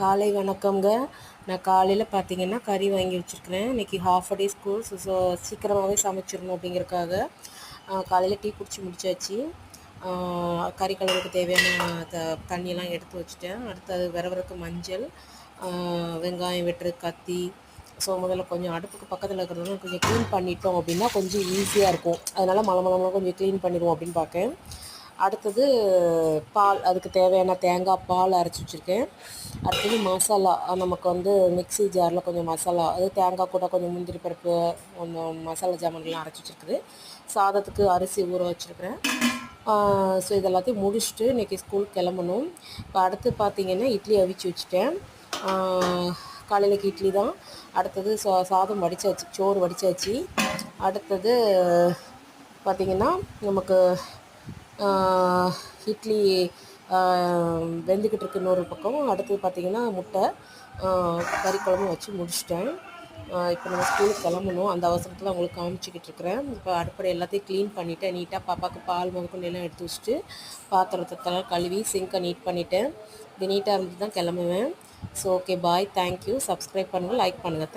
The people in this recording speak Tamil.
காலை வணக்கம்ங்க. நான் காலையில் பார்த்தீங்கன்னா கறி வாங்கி வச்சுருக்கிறேன். இன்றைக்கி ஹாஃப் டே ஸ்கூல் ஸோ சீக்கிரமாகவே சமைச்சிடணும் அப்படிங்கிறக்காக காலையில் டீ குடிச்சு முடிச்சாச்சு. கறி கலருக்கு தேவையான த தண்ணியெல்லாம் எடுத்து வச்சுட்டேன். அடுத்தது விரவருக்கு மஞ்சள் வெங்காயம் வெட்டுறது கத்தி. ஸோ முதல்ல கொஞ்சம் அடுப்புக்கு பக்கத்தில் இருக்கிறதுனால கொஞ்சம் க்ளீன் பண்ணிட்டோம் அப்படின்னா கொஞ்சம் ஈஸியாக இருக்கும். அதனால் மலை மலை கொஞ்சம் க்ளீன் பண்ணிடுவோம் அப்படின்னு பார்க்கேன் அடுத்தது பால் அதுக்கு தேவையான தேங்காய் பால் அரைச்சி வச்சுருக்கேன். அடுத்தது மசாலா நமக்கு வந்து மிக்ஸி ஜாரில் கொஞ்சம் மசாலா அது தேங்காய் கூட கொஞ்சம் முந்திரி பருப்பு கொஞ்சம் மசாலா ஜாமான்லாம் அரைச்சி வச்சுருக்குது. சாதத்துக்கு அரிசி ஊற வச்சுருக்கிறேன். ஸோ இதெல்லாத்தையும் முடிச்சுட்டு இன்றைக்கி ஸ்கூலுக்கு கிளம்பணும். இப்போ அடுத்து பார்த்திங்கன்னா இட்லி அவிச்சு வச்சுட்டேன். காலையிலக்கு இட்லி தான். அடுத்தது சா சாதம் வடித்தாச்சு சோறு வடித்தாச்சு அடுத்தது பார்த்திங்கன்னா நமக்கு இட்லி வெந்துக்கிட்டு இருக்கு இன்னொரு பக்கம் அடுத்தது பார்த்திங்கன்னா முட்டை கறி குழம்பு வச்சு முடிச்சிட்டேன். இப்போ நம்ம ஸ்கூலுக்கு கிளம்பணும். அந்த அவசரத்தில் உங்களுக்கு காமிச்சிக்கிட்டு இருக்கிறேன். இப்போ அடுப்படை எல்லாத்தையும் க்ளீன் பண்ணிவிட்டேன் நீட்டாக பாப்பாவுக்கு பால் முதற்கொண்டு எல்லாம் எடுத்து வச்சுட்டு பாத்திரத்தெல்லாம் கழுவி சிங்கை நீட் பண்ணிவிட்டேன் இது நீட்டாக இருந்துட்டு தான் கிளம்புவேன். So okay bye thank you subscribe பண்ணுங்கள் லைக் பண்ணுங்கள்